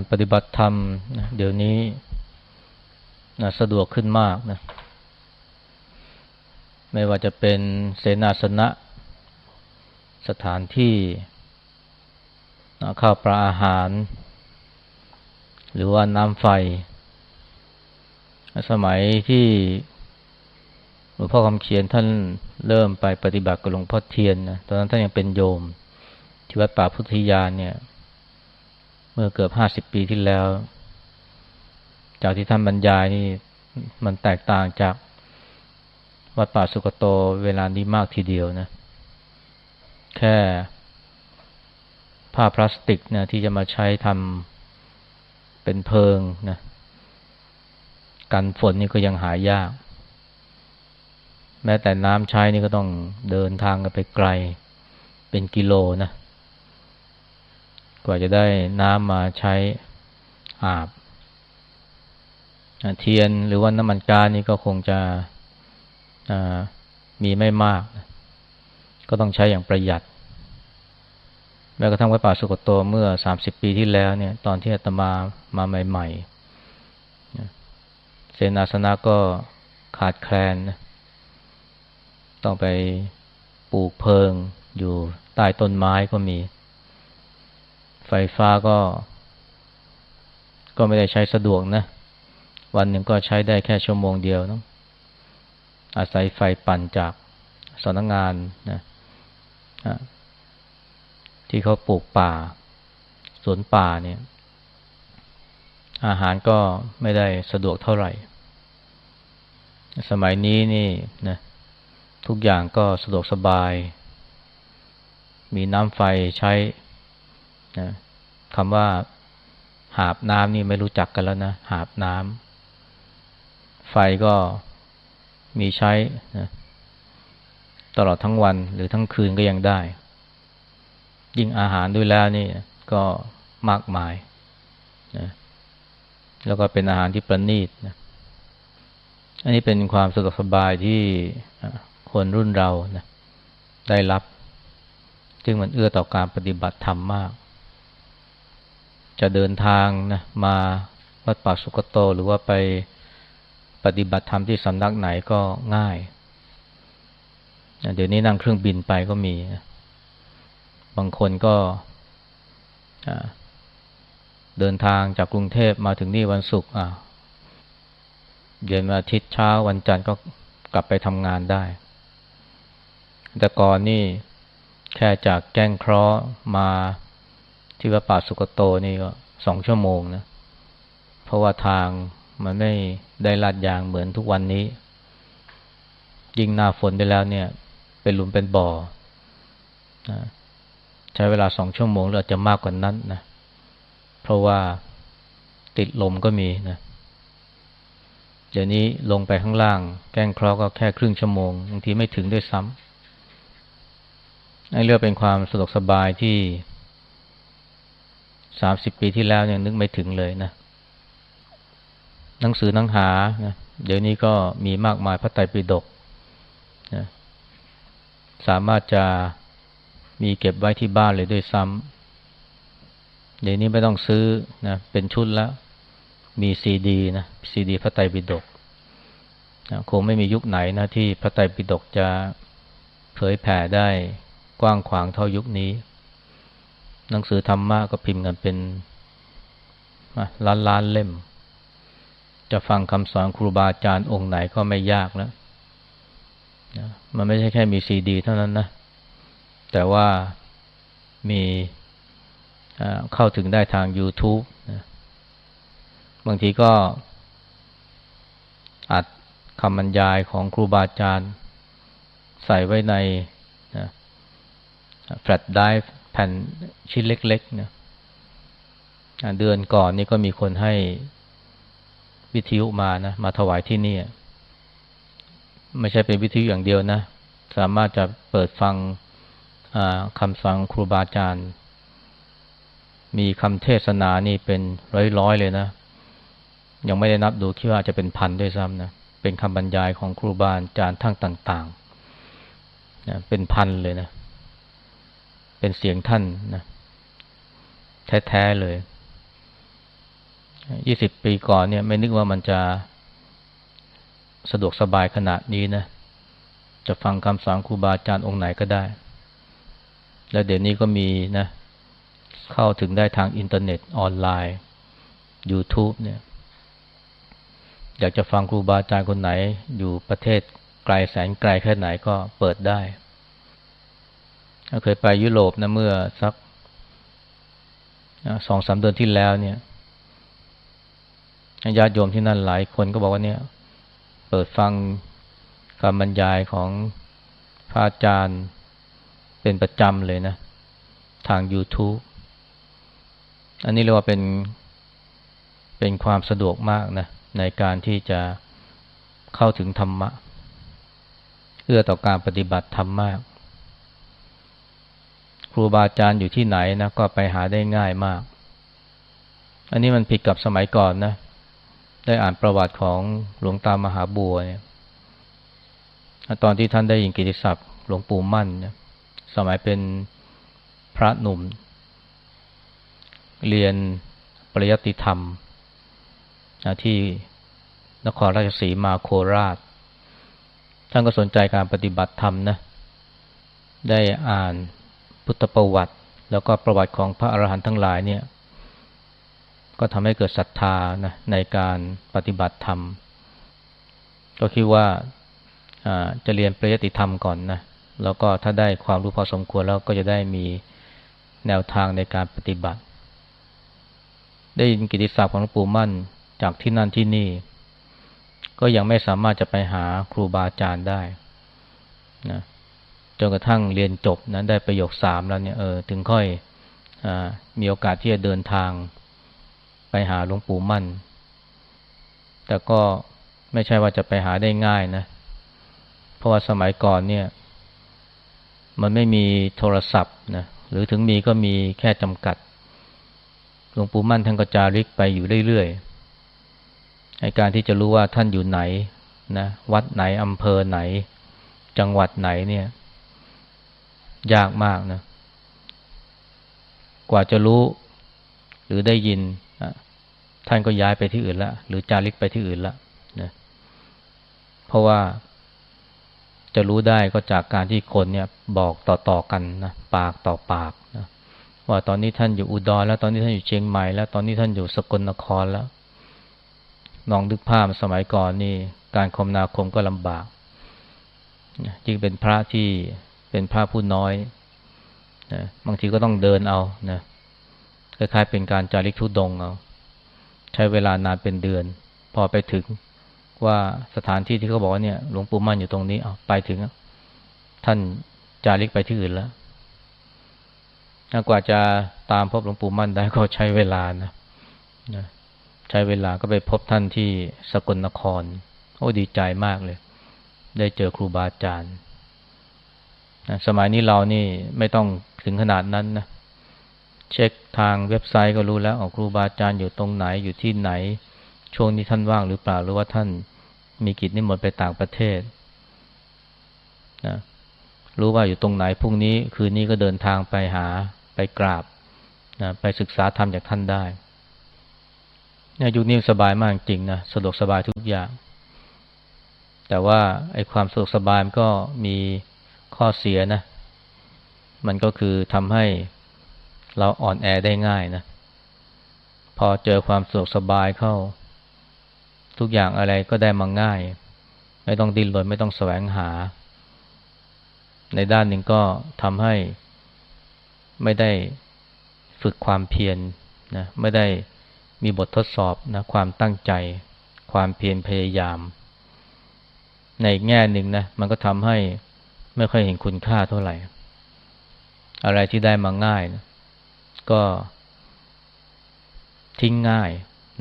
การปฏิบัติธรรมนะเดี๋ยวนี้นะสะดวกขึ้นมากนะ ไม่ว่าจะเป็นเสนาสนะ สถานที่นะข้าวปลาอาหาร หรือว่าน้ำไฟ สมัยที่หลวงพ่อคำเขียนท่านเริ่มไปปฏิบัติกับหลวงพ่อเทียนนะตอนนั้นท่านยังเป็นโยม ที่วัดป่าพุทธยานเนี่ย เมื่อเกือบห้าสิบปีที่แล้ว จากที่ท่านบรรยายนี่มันแตกต่างจากวัดป่าสุกโตเวลานี้มากทีเดียวนะ แค่ผ้าพลาสติกนะที่จะมาใช้ทำเป็นเพิงนะกันฝนนี่ก็ยังหายาก แม้แต่น้ำใช้นี่ก็ต้องเดินทางกันไปไกล เป็นกิโลนะ กว่าจะได้น้ำมาใช้อาบ เทียนหรือว่าน้ำมันกานี่ก็คงจะมีไม่มาก ก็ต้องใช้อย่างประหยัด แม้กระทั่งวัดป่าสุกโตเมื่อสามสิบปีที่แล้วเนี่ย ตอนที่อาตมามาใหม่ๆเซนาสนะก็ขาดแคลน ต้องไปปลูกเพิงอยู่ใต้ต้นไม้ก็มี ไฟฟ้าก็ ก็ไม่ได้ใช้สะดวกนะ วันหนึ่งก็ใช้ได้แค่ชั่วโมงเดียวนะอาศัยไฟปั่นจากสำนักงงานนะที่เขาปลูกป่า สวนป่าเนี่ย อาหารก็ไม่ได้สะดวกเท่าไหร่ สมัยนี้นี่นะทุกอย่างก็สะดวกสบาย มีน้ำไฟใช้ นะคำว่าหาบน้ำนี่ไม่รู้จักกันแล้วนะหาบน้ำไฟก็มีใช้นะตลอดทั้งวันหรือทั้งคืนก็ยังได้ ยิ่งอาหารด้วยแล้วนี่ก็มากมายนะแล้วก็เป็นอาหารที่ประณีตนะอันนี้เป็นความสะดวกสบายที่คนรุ่นเรานะได้รับ จึงมันเอื้อต่อการปฏิบัติธรรมมาก จะเดินทางนะมาวัดป่าสุกโต หรือว่าไปปฏิบัติธรรมที่สำนักไหนก็ง่าย เดี๋ยวนี้นั่งเครื่องบินไปก็มีบางคนก็เดินทางจากกรุงเทพมาถึงนี่วันศุกร์เย็นวันอาทิตย์เช้าวันจันทร์ก็กลับไปทำงานได้ แต่ก่อนนี่แค่จากแก้งเคราะห์มา ที่วัดป่าสุกโตนี่ก็สองชั่วโมงนะ เพราะว่าทางมันไม่ได้ลาดยางเหมือนทุกวันนี้ ยิ่งหน้าฝนไปแล้วเนี่ย เป็นหลุมเป็นบ่อนะใช้เวลาสองชั่วโมงหรืออาจจะมากกว่านั้นนะ เพราะว่าติดลมก็มีนะ เดี๋ยวนี้ลงไปข้างล่าง แก้งคราะก็แค่ครึ่งชั่วโมงบางทีไม่ถึงด้วยซ้ำให้เลือกเป็นความสะดวกสบายที่ สามสิบปีที่แล้วยังนึกไม่ถึงเลยนะ หนังสือหนังหานะเดี๋ยวนี้ก็มีมากมายพระไตรปิฎกนะสามารถจะมีเก็บไว้ที่บ้านเลยด้วยซ้ำเดี๋ยวนี้ไม่ต้องซื้อนะเป็นชุดแล้วมีซีดีนะซีดีพระไตรปิฎกนะคงไม่มียุคไหนนะที่พระไตรปิฎกจะเผยแผ่ได้กว้างขวางเท่ายุคนี้ หนังสือธรรมะก็พิมพ์กันเป็นล้านล้านเล่ม จะฟังคำสอนครูบาอาจารย์องค์ไหนก็ไม่ยากแล้วนะมันไม่ใช่แค่มีซีดี เท่านั้นนะ แต่ว่ามีเข้าถึงได้ทาง YouTube นะบางทีก็อัดคำบรรยายของครูบาอาจารย์ ใส่ไว้ในแฟลชไดร์ แผ่นชิ้นเล็กๆนะเดือนก่อนนี่ก็มีคนให้วิทยุมานะ มาถวายที่นี่ไม่ใช่เป็นวิทยุอย่างเดียวนะ สามารถจะเปิดฟังคำฟังครูบาอาจารย์ มีคำเทศนานี่เป็นร้อยๆเลยนะ ยังไม่ได้นับดูคิดว่าจะเป็นพันด้วยซ้ำนะ เป็นคำบรรยายของครูบาอาจารย์ทั้งต่างๆนะเป็นพันเลยนะ เป็นเสียงท่านนะแท้ๆเลยยี่สิบปีก่อนเนี่ย ไม่นึกว่ามันจะสะดวกสบายขนาดนี้นะ จะฟังคำสอนครูบาอาจารย์องค์ไหนก็ได้ แล้วเดี๋ยวนี้ก็มีนะ เข้าถึงได้ทางอินเทอร์เน็ตออนไลน์ YouTube เนี่ย อยากจะฟังครูบาอาจารย์คนไหน อยู่ประเทศไกลแสนไกลแค่ไหนก็เปิดได้ เคยไปยุโรปนะเมื่อสักสองสามเดือนที่แล้วเนี่ยญาติโยมที่นั่นหลายคนก็บอกว่าเนี่ย เปิดฟังการบรรยายของพระอาจารย์เป็นประจำเลยนะ ทาง YouTube อันนี้เรียกว่าเป็นเป็นความสะดวกมากนะ ในการที่จะเข้าถึงธรรมะ เอื้อต่อการปฏิบัติธรรมมาก ครูบาอาจารย์อยู่ที่ไหนนะก็ไปหาได้ง่ายมาก อันนี้มันผิดกับสมัยก่อนนะ ได้อ่านประวัติของหลวงตามหาบัวเนี่ยตอนที่ท่านได้ยินกิติศัพท์หลวงปู่มั่นเนี่ยสมัยเป็นพระหนุ่ม เรียนปริยัติธรรม ที่นครราชสีมาโคราช ท่านก็สนใจการปฏิบัติธรรมนะ ได้อ่าน พุทธประวัติ แล้วก็ประวัติของพระอรหันต์ทั้งหลายเนี่ยก็ทำให้เกิดศรัทธานะในการปฏิบัติธรรม ก็คิดว่าจะเรียนปริยติธรรมก่อนนะแล้วก็ถ้าได้ความรู้พอสมควรแล้วก็จะได้มีแนวทางในการปฏิบัติ ได้ยินกิติศัพท์ของหลวงปู่มั่นจากที่นั่นที่นี่ ก็ยังไม่สามารถจะไปหาครูบาอาจารย์ได้นะ จนกระทั่งเรียนจบนะได้ประโยคสามแล้วเนี่ยเออถึงค่อยอมีโอกาสที่จะเดินทางไปหาหลวงปู่มั่น แต่ก็ไม่ใช่ว่าจะไปหาได้ง่ายนะ เพราะว่าสมัยก่อนเนี่ย มันไม่มีโทรศัพท์นะหรือถึงมีก็มีแค่จำกัดหลวงปู่มั่นท่านก็จาริกไปอยู่เรื่อยๆในการที่จะรู้ว่าท่านอยู่ไหนนะวัดไหนอำเภอไหน จังหวัดไหนเนี่ย ยากมากนะ กว่าจะรู้หรือได้ยิน ท่านก็ย้ายไปที่อื่นละ หรือจาริกไปที่อื่นละนะเพราะว่าจะรู้ได้ก็จากการที่คนเนี่ยบอกต่อๆกันนะปากต่อปากนะว่าตอนนี้ท่านอยู่อุดรแล้วตอนนี้ท่านอยู่เชียงใหม่แล้วตอนนี้ท่านอยู่สกลนครแล้วลองนึกภาพสมัยก่อนนี่ การคมนาคมก็ลำบากยิ่งเป็นพระที่ เป็นพระผู้น้อยนะบางทีก็ต้องเดินเอานะคล้ายๆเป็นการจาริกทุดงเอาใช้เวลานานเป็นเดือน พอไปถึงว่าสถานที่ที่เขาบอกว่าเนี่ยหลวงปู่มั่นอยู่ตรงนี้เอาไปถึง ท่านจาริกไปที่อื่นแล้วกว่าจะตามพบหลวงปู่มั่นได้ก็ใช้เวลานะนะใช้เวลาก็ไปพบท่านที่สกลนคร โอ้ดีใจมากเลย ได้เจอครูบาอาจารย์ สมัยนี้เรานี่ไม่ต้องถึงขนาดนั้นนะ เช็คทางเว็บไซต์ก็รู้แล้วอครูบาอาจารย์อยู่ตรงไหนอยู่ที่ไหน ช่วงนี้ท่านว่างหรือเปล่าหรือว่าท่านมีกิจนิมนต์ไปต่างประเทศนะรู้ว่าอยู่ตรงไหนพรุ่งนี้คืนนี้ก็เดินทางไปหาไปกราบนะไปศึกษาธรรมจากท่านได้เนี่ยยุคนี้สบายมากจริงนะสะดวกสบายทุกอย่าง แต่ว่าไอ้ความสะดวกสบายมันก็มี ข้อเสียนะ มันก็คือทำให้เราอ่อนแอได้ง่ายนะ พอเจอความสะดวกสบายเข้า ทุกอย่างอะไรก็ได้มาง่าย ไม่ต้องดิ้นรนไม่ต้องแสวงหา ในด้านหนึ่งก็ทำให้ไม่ได้ฝึกความเพียรนะไม่ได้มีบททดสอบนะความตั้งใจ ความเพียรพยายาม ในแง่หนึ่งนะมันก็ทำให้ ไม่ค่อยเห็นคุณค่าเท่าไหร่ อะไรที่ได้มาง่ายนะก็ทิ้งง่าย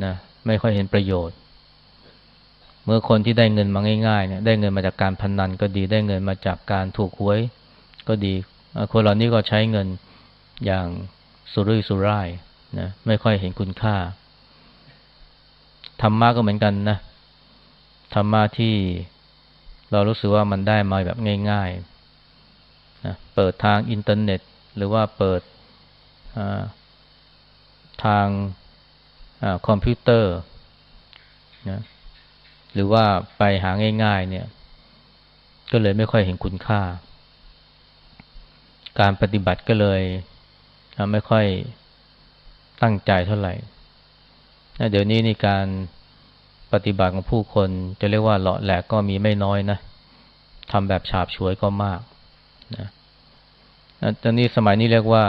นะไม่ค่อยเห็นประโยชน์ เมื่อคนที่ได้เงินมาง่ายๆเนี่ยได้เงินมาจากการพนนันก็ดีได้เงินมาจากการถูกหวย ก็ดี คนเหล่านี้ก็ใช้เงินอย่างสุรุ่ยสุร่ายนะไม่ค่อยเห็นคุณค่าธรรมะก็เหมือนกันนะธรรมะที่เรารู้สึกว่ามันได้มาแบบง่ายๆ นะเปิดทางอินเทอร์เน็ต หรือว่าเปิดทางอคอมพิวเตอร์นะหรือว่าไปหาง่ายๆเนี่ย ก็เลยไม่ค่อยเห็นคุณค่า การปฏิบัติก็เลยไม่ค่อยตั้งใจเท่าไหร่เดี๋ยวนี้นี่การปฏิบัติของผู้คนจะเรียกว่าเลาะแหลกก็มีไม่น้อยนะทำแบบฉาบฉวยก็มาก นะตอนนี้สมัยนี้เรียกว่า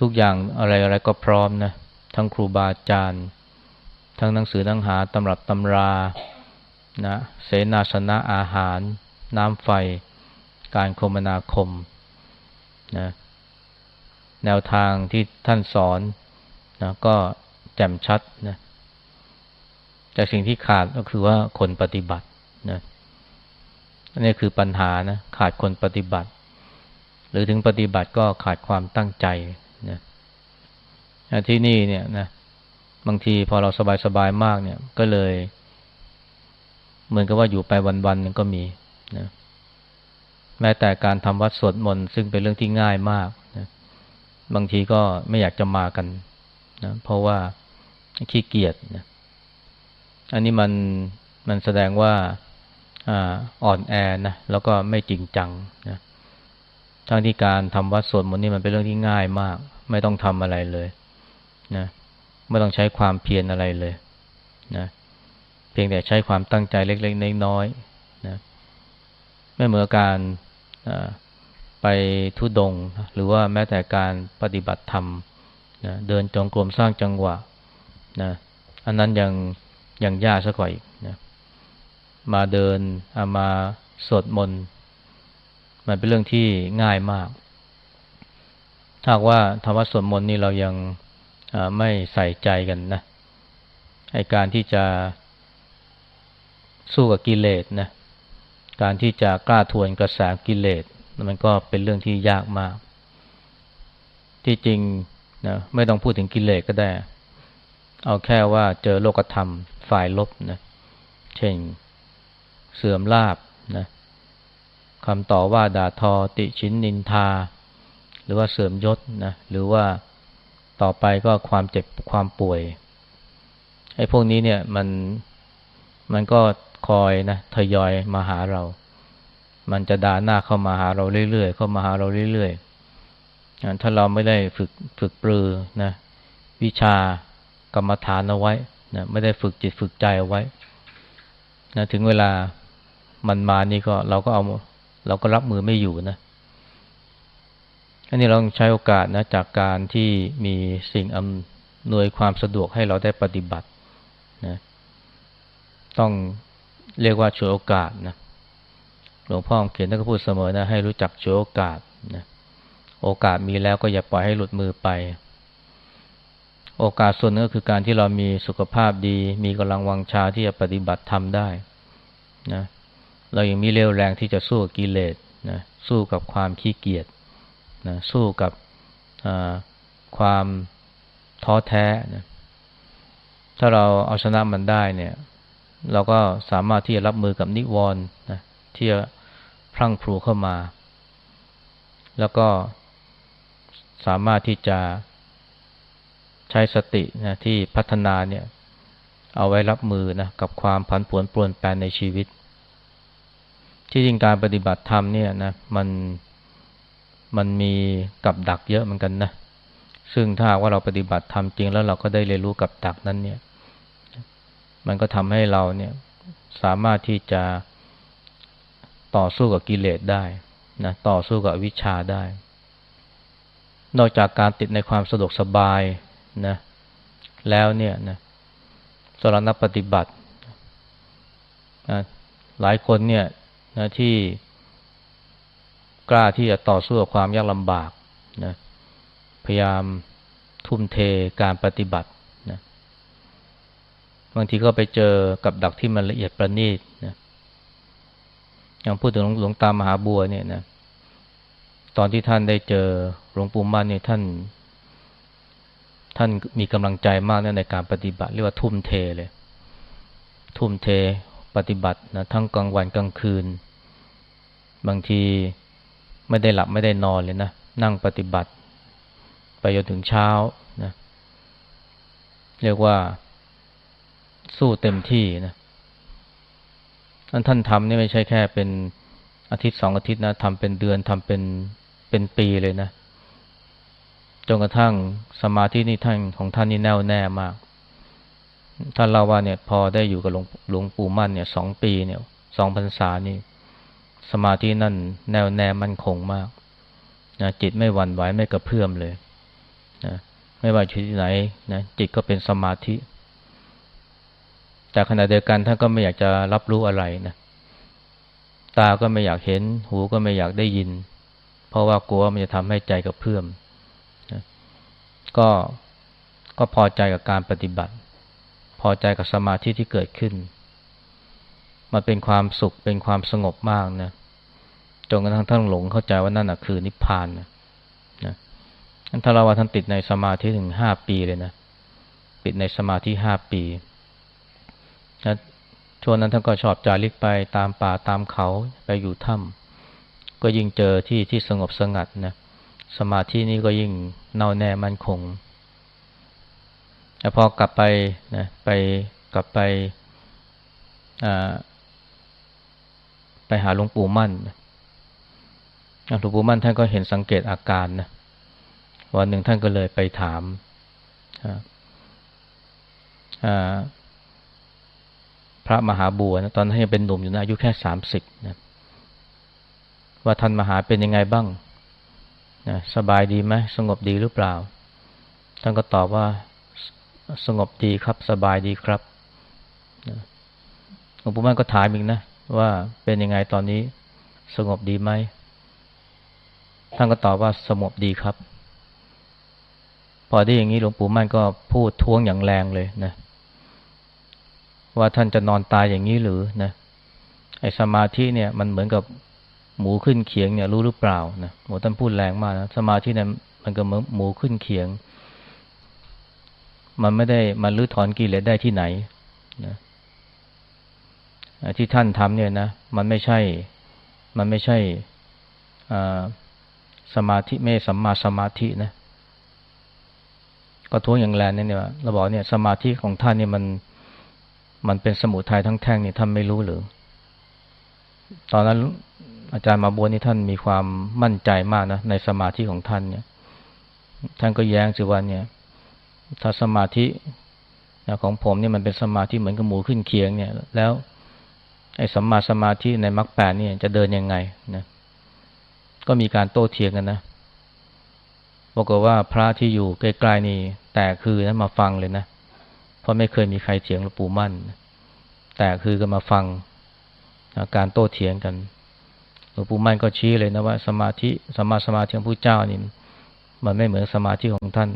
ทุกอย่างอะไรอะไรก็พร้อมนะ ทั้งครูบาอาจารย์ ทั้งหนังสือทั้งหาตำรับตำรานะเสนาสนะอาหาร น้ำไฟ การคมนาคมนะแนวทางที่ท่านสอนนะก็แจ่มชัดนะแต่สิ่งที่ขาดก็คือว่าคนปฏิบัตินะ นี่คือปัญหานะขาดคนปฏิบัติ หรือถึงปฏิบัติก็ขาดความตั้งใจนะที่นี่เนี่ยนะบางทีพอเราสบายๆมากเนี่ย ก็เลย เหมือนกับว่าอยู่ไปวันๆนึงก็มีนะแม้แต่การทำวัดสวดมนต์ซึ่งเป็นเรื่องที่ง่ายมากนะบางทีก็ไม่อยากจะมากันนะเพราะว่าขี้เกียจนะอันนี้มันมันแสดงว่า อ่อนแอนะแล้วก็ไม่จริงจังนะทั้งที่การทำวัดสวดมนต์นี่มันเป็นเรื่องที่ง่ายมาก ไม่ต้องทำอะไรเลยนะไม่ต้องใช้ความเพียรอะไรเลยนะเพียงแต่ใช้ความตั้งใจเล็กๆน้อยๆนะไม่เหมือนการไปทุดง หรือว่าแม้แต่การปฏิบัติธรรมนะเดินจงกรมสร้างจังหวะนะอันนั้นยังยังยากสักว่าอีก มาเดินามาสวดมนต์มันเป็นเรื่องที่ง่ายมาก ถ้าว่าธรรมะสวดมนต์นี่เรายังไม่ใส่ใจกันนะไอการที่จะสู้กับกิเลสนะการที่จะกล้าทวนกระแสกิเลสมันก็เป็นเรื่องที่ยากมาก ที่จริงนะไม่ต้องพูดถึงกิเลสก็ได้ เอาแค่ว่าเจอโลกธรรมฝ่ายลบนะเช่น เสื่อมลาบนะคำต่อว่าด่าทอติชินนินทา หรือว่าเสื่อมยศนะหรือว่าต่อไปก็ความเจ็บความป่วยไอ้พวกนี้เนี่ยมันมันก็คอยนะทยอยมาหาเรา มันจะด่าหน้าเข้ามาหาเราเรื่อยๆเข้ามาหาเราเรื่อยๆถ้าเราไม่ได้ฝึกฝึกปรือนะ วิชากรรมฐานเอาไว้นะไม่ได้ฝึกจิตฝึกใจเอาไว้นะถึงเวลา มันมานี่ก็เราก็เอาเราก็รับมือไม่อยู่นะอันนี้เราใช้โอกาสนะจากการที่มีสิ่งอำนวยความสะดวกให้เราได้ปฏิบัตินะต้องเรียกว่าช่วยโอกาสนะหลวงพ่อเขียนท่านก็พูดเสมอนะให้รู้จักช่วยโอกาสนะโอกาสมีแล้วก็อย่าปล่อยให้หลุดมือไป โอกาสส่วนนึงก็คือการที่เรามีสุขภาพดี มีกำลังวังชาที่จะปฏิบัติทำได้นะ เรายังมีเรี่ยวแรงที่จะสู้กับกิเลสนะสู้กับความขี้เกียจนะสู้กับความท้อแท้นะถ้าเราเอาชนะมันได้เนี่ย เราก็สามารถที่จะรับมือกับนิวรณ์นะที่จะพรั่งพรูเข้ามา แล้วก็สามารถที่จะใช้สตินะที่พัฒนาเนี่ย เอาไว้รับมือนะกับความผันผวนปรวนแปรในชีวิต ที่จริงการปฏิบัติธรรมเนี่ยนะมันมันมีกับดักเยอะเหมือนกันนะ ซึ่งถ้าว่าเราปฏิบัติธรรมจริงแล้วเราก็ได้เรียนรู้กับดักนั้นเนี่ย มันก็ทำให้เราเนี่ยสามารถที่จะต่อสู้กับกิเลสได้นะต่อสู้กับวิชาได้ นอกจากการติดในความสะดวกสบายนะแล้วเนี่ยนะสำหรับนักปฏิบัติหลายคนเนี่ย นะที่กล้าที่จะต่อสู้กับความยากลำบากนะพยายามทุ่มเทการปฏิบัตินะบางทีก็ไปเจอกับดักที่มันละเอียดประณีตนะอย่างพูดถึงหลวงตามหาบัวเนี่ยนะตอนที่ท่านได้เจอหลวงปู่มั่นเนี่ยท่าน ท่านมีกำลังใจมากนในการปฏิบัติเรียกว่าทุ่มเทเลย ทุ่มเท ปฏิบัตินะทั้งกลางวันกลางคืน บางทีไม่ได้หลับไม่ได้นอนเลยนะ นั่งปฏิบัติ ไปจนถึงเช้านะเรียกว่าสู้เต็มที่นะท่านท่านทำนี่ไม่ใช่แค่เป็นอาทิตย์สองอาทิตย์นะทำเป็นเดือนทำเป็นเป็นปีเลยนะจนกระทั่งสมาธินี่ท่านของท่านนี่แน่วแน่มาก ท่านเล่าว่าเนี่ยพอได้อยู่กับหลวงหลวงปู่มั่นเนี่ยสองปีเนี่ยสองพรรษานี่สมาธินั่นแน่วแน่มั่นคงมากนะจิตไม่หวั่นไหวไม่กระเพื่อมเลยนะไม่ว่าอยู่ที่ไหนนะจิตก็เป็นสมาธิ แต่ขณะเดียวกันท่านก็ไม่อยากจะรับรู้อะไรนะตาก็ไม่อยากเห็น หูก็ไม่อยากได้ยิน เพราะว่ากลัวมันจะทำให้ใจกระเพื่อมนะก็ก็พอใจกับการปฏิบัติ พอใจกับสมาธิที่เกิดขึ้น มันเป็นความสุขเป็นความสงบมากนะจนกระทั่งท่านหลงเข้าใจว่านั่นคือนิพพานนะนะท่านเล่าว่าท่านติดในสมาธิถึงห้าปีเลยนะติดในสมาธิห้าปีนะช่วงนั้นท่านก็ชอบจาริกไปตามป่าตามเขาไปอยู่ถ้ำก็ยิ่งเจอที่ที่สงบสงัดนะสมาธินี้ก็ยิ่งเน่าแน่มั่นคง แต่พอกลับไปนะไปกลับไปไปหาหลวงปู่มั่นหลวงปู่มั่นท่านก็เห็นสังเกตอาการนะวันหนึ่งท่านก็เลยไปถามพระมหาบัวนะตอนนั้นยังเป็นหนุ่มอยู่นะอายุแค่สามสิบนะว่าท่านมหาเป็นยังไงบ้างนะสบายดีไหมสงบดีหรือเปล่า ท่านก็ตอบว่า สงบดีครับ สบายดีครับหลวงปู่มั่นก็ถามอีกนะ ว่าเป็นยังไงตอนนี้ สงบดีไหมท่านก็ตอบว่าสงบดีครับ พอได้อย่างนี้หลวงปู่มั่นก็พูดท้วงอย่างแรงเลยนะ ว่าท่านจะนอนตายอย่างนี้หรือนะไอสมาธิเนี่ย มันเหมือนกับหมูขึ้นเขียงเนี่ย รู้หรือเปล่านะหมูท่านพูดแรงมากนะสมาธิเนี่ยมันก็เหมือนหมูขึ้นเขียง มันไม่ได้มันลื้อถอนกิเลสได้ที่ไหนนะที่ท่านทำเนี่ยนะ มันไม่ใช่ มันไม่ใช่สมาธิไม่สัมมาสมาธินะ ก็ท้วงอย่างแรงเนี่ยเราบอกเนี่ย สมาธิของท่านเนี่ยมันมันเป็นสมุทัยทั้งแท่งเนี่ยท่านไม่รู้หรือ ตอนนั้นอาจารย์มาบัวนี่ท่านมีความมั่นใจมากนะในสมาธิของท่านเนี่ย ท่านก็แย้งสิว่าเนี่ย ถ้าสมาธิของผมเนี่ยมันเป็นสมาธิเหมือนกับหมูขึ้นเคียงเนี่ย แล้วไอ้สัมมาสมาธิในมรรคแปดเนี่ยจะเดินยังไงนะก็มีการโต้เถียงกันนะบอกว่าพระที่อยู่ใกล้ๆนี่แต่คือนะมาฟังเลยนะเพราะไม่เคยมีใครเถียงหลวงปู่มั่น แต่คือก็มาฟังการโต้เถียงกันหลวงปู่มั่นก็ชี้เลยนะว่า สมาธิสมาสมาธิของพระเจ้านี่มันไม่เหมือนสมาธิของท่าน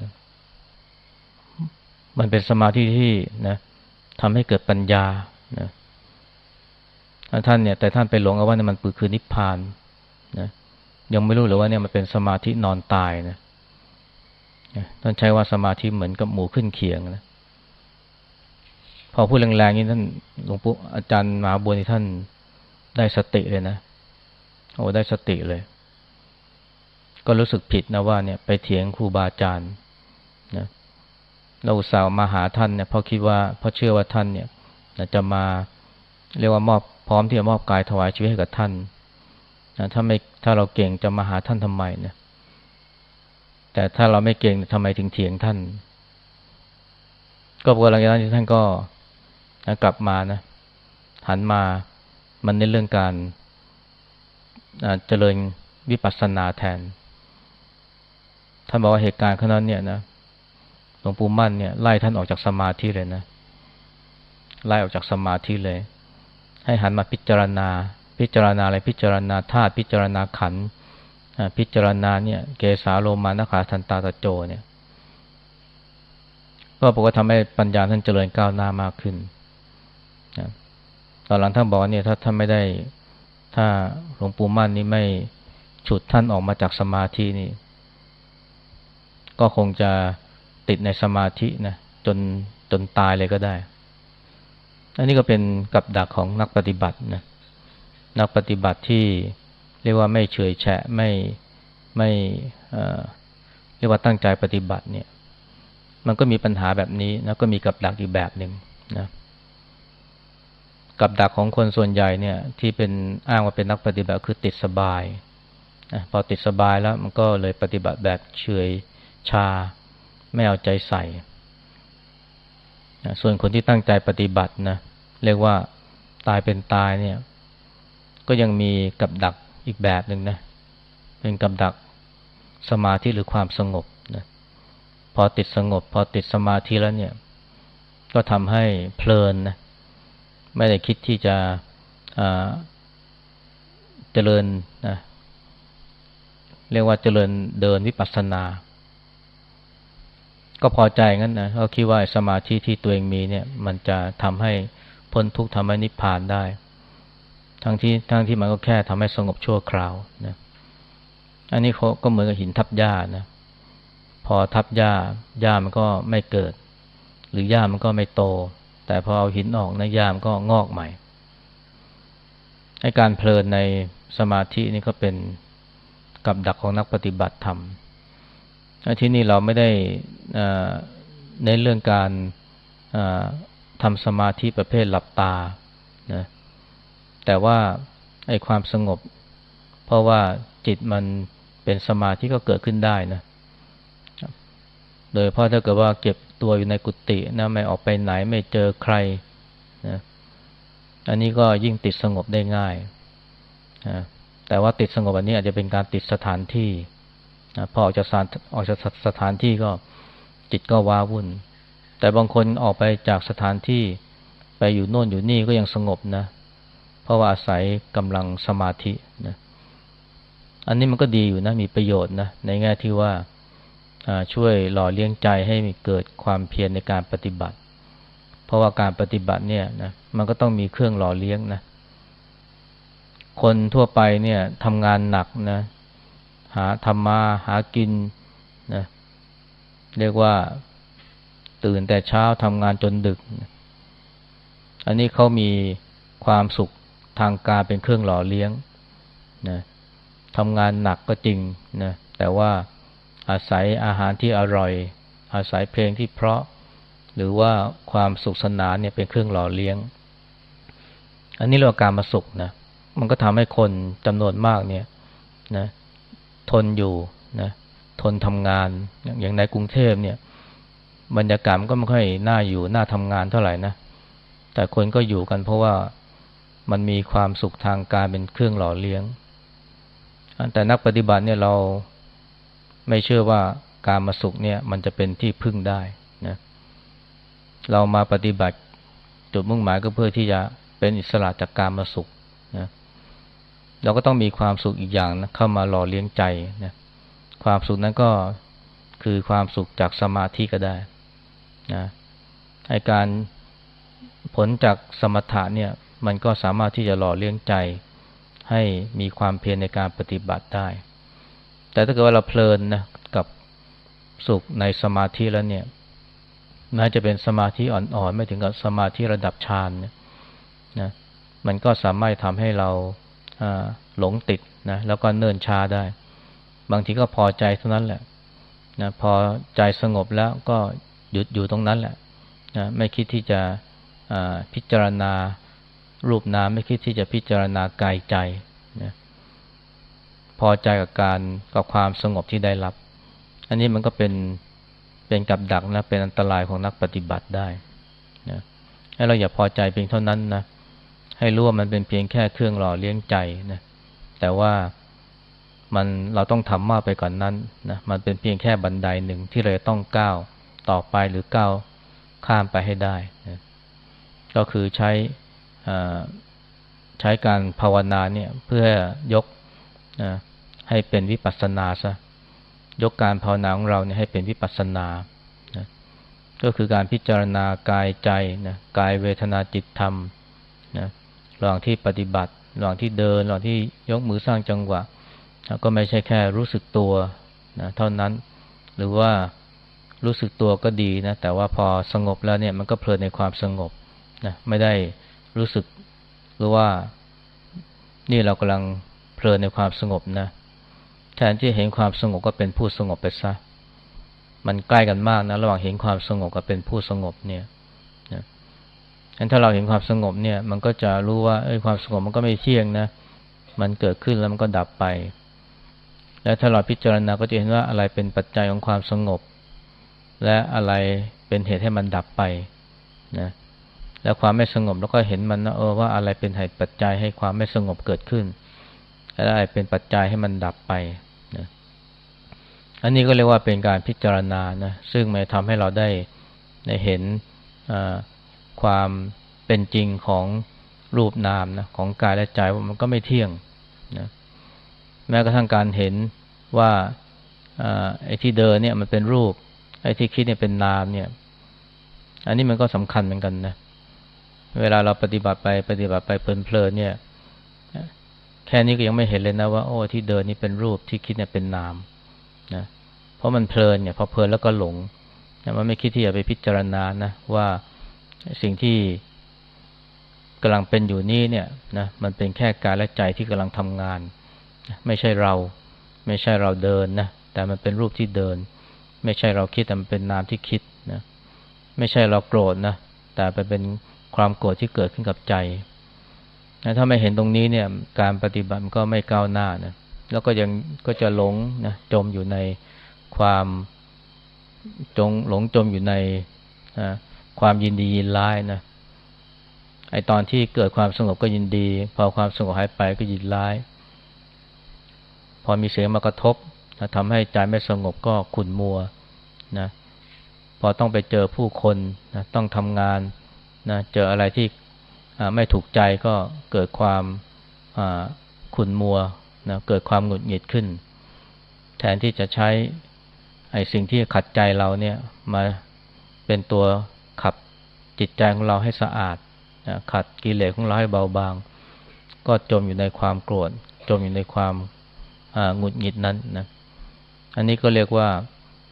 มันเป็นสมาธิที่นะทำให้เกิดปัญญานะท่านเนี่ย แต่ท่านไปหลงเอาว่าเนี่ยมันคือนิพพานนะยังไม่รู้หรือว่าเนี่ยมันเป็นสมาธินอนตายนะท่านใช้ว่าสมาธิเหมือนกับหมูขึ้นเขียงนะพอพูดแรงๆนี่ท่านหลวงปู่อาจารย์มหาบัวนี่ท่านได้สติเลยนะโอ้ได้สติเลย ก็รู้สึกผิดนะว่าเนี่ย ไปเถียงครูบาอาจารย์นะ เราสาวมาหาท่านเนี่ยเพราะคิดว่าเพราะเชื่อว่าท่านเนี่ยจะมาเรียกว่ามอบพร้อมที่จะมอบกายถวายชีวิตให้กับท่านนะถ้าไม่ถ้าเราเก่งจะมาหาท่านทำไมเนี่ยแต่ถ้าเราไม่เก่งทำไมถึงเถียงท่าน ก็พอหลังจากนั้นท่านก็กลับมานะหันมามันในเรื่องการเจริญวิปัสสนาแทนท่านบอกว่าเหตุการณ์ขนั้นเนี่ยนะ ลวงปู่มั่นเนี่ยไล่ท่านออกจากสมาธิเลยนะไล่ออกจากสมาธิเลย ให้หันมาพิจารณา พิจารณาอะไรพิจารณาธาตุพิจารณาขันธ์พิจารณาเนี่ย เกสาโลมานขาทันตาตะโจเนี่ย ก็บอกว่าทำให้ปัญญาท่านเจริญก้าวหน้ามากขึ้นนะตอนหลังท่านบอกเนี่ยถ้าท่านไม่ได้ ถ้าหลวงปู่มั่นนี่ไม่ฉุดท่านออกมาจากสมาธินี่ ก็คงจะ ติดในสมาธินะจนจนตายเลยก็ได้ อันนี้ก็เป็นกับดักของนักปฏิบัตินะนักปฏิบัติที่เรียกว่าไม่เฉยแฉะไม่ไม่เรียกว่าตั้งใจปฏิบัติเนี่ยมมันก็มีปัญหาแบบนี้แล้วก็มีกับดักอีกแบบหนึ่งนะกับดักของคนส่วนใหญ่เนี่ย ที่เป็นอ้างว่าเป็นนักปฏิบัติคือติดสบายนะพอติดสบายแล้วมันก็เลยปฏิบัติแบบเฉยชา ไม่เอาใจใส่ ส่วนคนที่ตั้งใจปฏิบัตินะเรียกว่าตายเป็นตายเนี่ย ก็ยังมีกับดักอีกแบบหนึ่งนะเป็นกับดักสมาธิหรือความสงบนะพอติดสงบ พอติดสมาธิแล้วเนี่ย ก็ทำให้เพลินนะไม่ได้คิดที่จะเจริญนะเรียกว่าเจริญเดินวิปัสสนา ก็พอใจงั้นนะเขาคิดว่าสมาธิที่ตัวเองมีเนี่ย มันจะทำให้พ้นทุกข์ทำให้นิพพานได้ ทั้งที่ทั้งที่มันก็แค่ทำให้สงบชั่วคราวนะอันนี้เขาก็เหมือนกับหินทับหญ้านะพอทับหญ้าหญ้ามันก็ไม่เกิด หรือหญ้ามันก็ไม่โต แต่พอเอาหินออกนะหญ้ามันก็งอกใหม่ให้การเพลินในสมาธินี่ก็เป็นกับดักของนักปฏิบัติธรรม ที่นี่เราไม่ได้ในเรื่องการทำสมาธิประเภทหลับตานะแต่ว่าไอ้ความสงบ เพราะว่าจิตมันเป็นสมาธิก็เกิดขึ้นได้นะ โดยเพราะถ้าเกิดว่าเก็บตัวอยู่ในกุฏินะไม่ออกไปไหนไม่เจอใครนะอันนี้ก็ยิ่งติดสงบได้ง่ายนะแต่ว่าติดสงบอันนี้อาจจะเป็นการติดสถานที่ นะพอออกจากสถานออกจากสถานที่ก็จิตก็ว้าวุ่น แต่บางคนออกไปจากสถานที่ไปอยู่โน่นอยู่นี่ก็ยังสงบนะ เพราะว่าอาศัยกำลังสมาธินะ อันนี้มันก็ดีอยู่นะ มีประโยชน์นะ ในแง่ที่ว่าช่วยหล่อเลี้ยงใจให้มีเกิดความเพียรในการปฏิบัติ เพราะว่าการปฏิบัติเนี่ยนะมันก็ต้องมีเครื่องหล่อเลี้ยงนะ คนทั่วไปเนี่ยทำงานหนักนะ หาทำมาหากินนะเรียกว่าตื่นแต่เช้าทำงานจนดึก อันนี้เขามีความสุขทางการเป็นเครื่องหล่อเลี้ยงนะทำงานหนักก็จริงนะแต่ว่าอาศัยอาหารที่อร่อย อาศัยเพลงที่เพราะ หรือว่าความสุขสนานเนี่ยเป็นเครื่องหล่อเลี้ยง อันนี้เรียกว่าการมาสุขนะมันก็ทำให้คนจำนวนมากเนี่ยนะ ทนอยู่นะทนทำงาน อย่างในกรุงเทพเนี่ยบรรยากาศก็ไม่ค่อยน่าอยู่น่าทำงานเท่าไหร่นะแต่คนก็อยู่กันเพราะว่ามันมีความสุขทางการเป็นเครื่องหล่อเลี้ยง แต่นักปฏิบัติเนี่ยเราไม่เชื่อว่าการมาสุขเนี่ย มันจะเป็นที่พึ่งได้นะเรามาปฏิบัติจุดมุ่งหมายก็เพื่อที่จะเป็นอิสระจากการมาสุข เราก็ต้องมีความสุขอีกอย่างนะเข้ามาหล่อเลี้ยงใจนะความสุขนั้นก็คือความสุขจากสมาธิก็ได้นะให้การผลจากสมถะเนี่ย มันก็สามารถที่จะหล่อเลี้ยงใจ ให้มีความเพียรในการปฏิบัติได้ แต่ถ้าเกิดว่าเราเพลินนะกับสุขในสมาธิแล้วเนี่ยแม้จะเป็นสมาธิอ่อนๆ ไม่ถึงกับสมาธิระดับฌานนะนะมันก็สามารถทำให้เรา หลงติดนะแล้วก็เนิ่นช้าได้ บางทีก็พอใจเท่านั้นแหละนะพอใจสงบแล้วก็หยุดอยู่ตรงนั้นแหละนะไม่คิดที่จะพิจารณารูปนามไม่คิดที่จะพิจารณากายใจนะพอใจกับการกับความสงบที่ได้รับ อันนี้มันก็เป็นเป็นกับดักนะเป็นอันตรายของนักปฏิบัติได้นะให้เราอย่าพอใจเพียงเท่านั้นนะ ให้รู้ว่ามันเป็นเพียงแค่เครื่องหล่อเลี้ยงใจนะแต่ว่ามันเราต้องทำมากไปก่อนนั้นนะมันเป็นเพียงแค่บันไดหนึ่งที่เราต้องก้าวต่อไปหรือก้าวข้ามไปให้ได้นะก็คือใช้ใช้การภาวนาเนี่ยเพื่อยกนะให้เป็นวิปัสสนาซะยกการภาวนาของเราเนี่ยให้เป็นวิปัสสนานะก็คือการพิจารณากายใจนะกายเวทนาจิตธรรมนะ ระหว่างที่ปฏิบัติ ระหว่างที่เดิน ระหว่างที่ยกมือสร้างจังหวะ ก็ไม่ใช่แค่รู้สึกตัวนะเท่านั้น หรือว่ารู้สึกตัวก็ดีนะ แต่ว่าพอสงบแล้วเนี่ยมันก็เพลินในความสงบนะ ไม่ได้รู้สึกหรือว่านี่เรากำลังเพลินในความสงบนะ แทนที่เห็นความสงบก็เป็นผู้สงบไปซะ มันใกล้กันมากนะ ระหว่างเห็นความสงบกับเป็นผู้สงบเนี่ย งั้นถ้าเราเห็นความสงบเนี่ย มันก็จะรู้ว่าเอ้ยความสงบมันก็ไม่เที่ยงนะ มันเกิดขึ้นแล้วมันก็ดับไป แล้วถ้าเราพิจารณาก็จะเห็นว่าอะไรเป็นปัจจัยของความสงบ และอะไรเป็นเหตุให้มันดับไปนะแล้วความไม่สงบแล้วก็เห็นมันนะเออว่าอะไรเป็นเหตุปัจจัยให้ความไม่สงบเกิดขึ้นและอะไรเป็นปัจจัยให้มันดับไปนะอันนี้ก็เรียกว่าเป็นการพิจารณานะซึ่งมันทำให้เราได้ได้เห็นอ่า ความเป็นจริงของรูปนามนะของกายและใจว่ามันก็ไม่เที่ยงนะแม้กระทั่งการเห็นว่าไอ้ที่เดินเนี่ยมันเป็นรูป ไอ้ที่คิดเนี่ยเป็นนามเนี่ย อันนี้มันก็สำคัญเหมือนกันนะเวลาเราปฏิบัติไปปฏิบัติไปเพลินๆเนี่ย แค่นี้ก็ยังไม่เห็นเลยนะว่าโอ้ที่เดินนี่เป็นรูปที่คิดเนี่ยเป็นนามนะเพราะมันเพลินเนี่ยพอเพลินแล้วก็หลงมันไม่คิดที่จะไปพิจารณานะว่า สิ่งที่กำลังเป็นอยู่นี่เนี่ยนะมันเป็นแค่กายและใจที่กำลังทำงาน ไม่ใช่เรา ไม่ใช่เราเดินนะแต่มันเป็นรูปที่เดิน ไม่ใช่เราคิดแต่มันเป็นนามที่คิดนะไม่ใช่เราโกรธนะแต่เป็นความโกรธที่เกิดขึ้นกับใจนะถ้าไม่เห็นตรงนี้เนี่ยการปฏิบัติก็ไม่ก้าวหน้านะแล้วก็ยังก็จะหลงนะจมอยู่ในความจงหลงจมอยู่ในนะ ความยินดียินร้ายนะไอตอนที่เกิดความสงบก็ยินดี พอความสงบหายไปก็ยินร้าย พอมีเสียงมากระทบทำให้ใจไม่สงบก็ขุ่นมัวนะพอต้องไปเจอผู้คนนะต้องทำงานนะเจออะไรที่ไม่ถูกใจก็เกิดความขุ่นมัวนะเกิดความหงุดหงิดขึ้น แทนที่จะใช้ไอ้สิ่งที่ขัดใจเราเนี่ยมาเป็นตัว จิตใจของเราให้สะอาดนะขัดกิเลสของเราให้เบาบาง ก็จมอยู่ในความโกรธ จมอยู่ในความหงุดหงิดนั้นนะอันนี้ก็เรียกว่า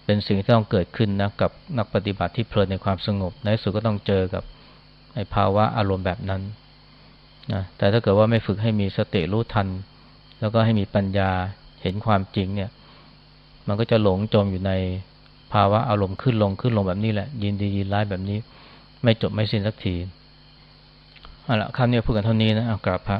เป็นสิ่งที่ต้องเกิดขึ้นนะกับนักปฏิบัติที่เพลินในความสงบ ในสุดก็ต้องเจอกับในภาวะอารมณ์แบบนั้นนะแต่ถ้าเกิดว่าไม่ฝึกให้มีสติรู้ทัน แล้วก็ให้มีปัญญาเห็นความจริงเนี่ย มันก็จะหลงจมอยู่ในภาวะอารมณ์ขึ้นลงขึ้นลงแบบนี้แหละ ยินดียินร้ายแบบนี้ ไม่จบไม่สิ้นสักทีเอาละคำนี้พูดกันเท่านี้นะเอากราบพระ